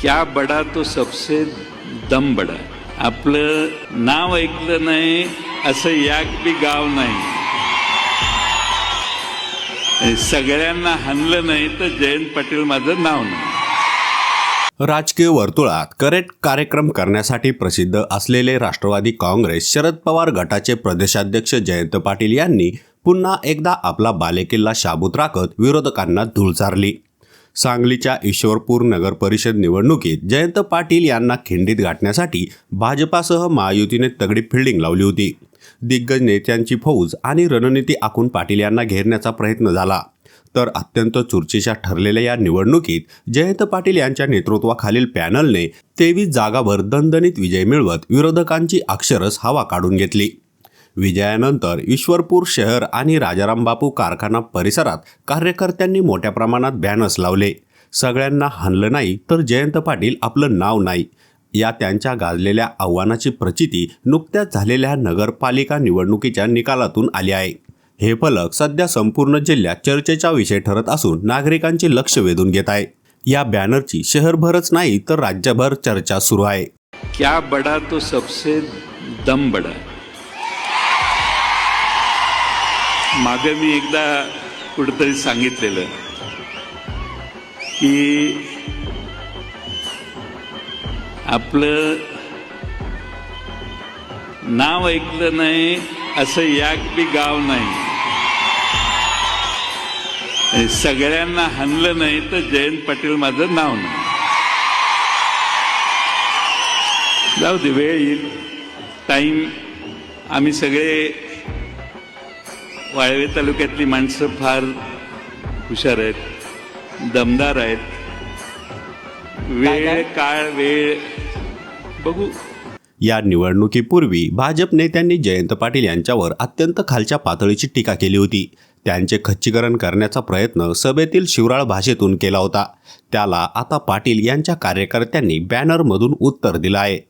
क्या बडा तो सबसे दम बडा। आपलं नाव ऐकलं नाही असं याक बी गाव नाही। सगळ्यांना हाणलं नाही तर जयंत पाटील माझं नाव नाही। राजकीय वर्तुळात करेक्ट कार्यक्रम करण्यासाठी प्रसिद्ध असलेले राष्ट्रवादी काँग्रेस शरद पवार गटाचे प्रदेशाध्यक्ष जयंत पाटील यांनी पुन्हा एकदा आपला बालेकिल्ला शाबूत राखत विरोधकांना धूळ चारली. सांगलीच्या ईश्वरपूर नगर परिषद निवडणुकीत जयंत पाटील यांना खिंडीत गाठण्यासाठी भाजपासह महायुतीने तगडी फिल्डिंग लावली होती. दिग्गज नेत्यांची फौज आणि रणनीती आखून पाटील यांना घेरण्याचा प्रयत्न झाला. तर अत्यंत चुरचीच्या ठरलेल्या या निवडणुकीत जयंत पाटील यांच्या नेतृत्वाखालील पॅनलने तेवीस जागावर दणदणीत विजय मिळवत विरोधकांची अक्षरस हवा काढून घेतली. विजयानंतर ईश्वरपूर शहर आणि राजाराम बापू कारखाना परिसरात कार्यकर्त्यांनी मोठ्या प्रमाणात बॅनर्स लावले. सगळ्यांना हाणलं नाही तर जयंत पाटील आपलं नाव नाही. या त्यांच्या गाजलेल्या आव्हानाची प्रचिती नुकत्याच झालेल्या नगरपालिका निवडणुकीच्या निकालातून आली आहे. हे फलक सध्या संपूर्ण जिल्ह्यात चर्चेचा विषय ठरत असून नागरिकांचे लक्ष वेधून घेत आहे. या बॅनरची शहरभरच नाही तर राज्यभर चर्चा सुरू आहे. क्या बडा तो सबसे दम बडा मागे मी एकदा कुठेतरी सांगितलेलं की आपलं नाव ऐकलं नाही असं याक बी गाव नाही. सगळ्यांना हाणलं नाही तर जयंत पाटील माझं नाव नाही. जाऊ दे वेळ येईल. टाईम आम्ही सगळे वाळवे तालुक्यातली माणसं फार हुशार आहेत दमदार आहेत. वेळ काळ वेळ बघू. या निवडणुकीपूर्वी भाजप नेत्यांनी जयंत पाटील यांच्यावर अत्यंत खालच्या पातळीची टीका केली होती. त्यांचे खच्चीकरण करण्याचा प्रयत्न सभेतील शिवराळ भाषेतून केला होता. त्याला आता पाटील यांच्या कार्यकर्त्यांनी बॅनरमधून उत्तर दिलं आहे.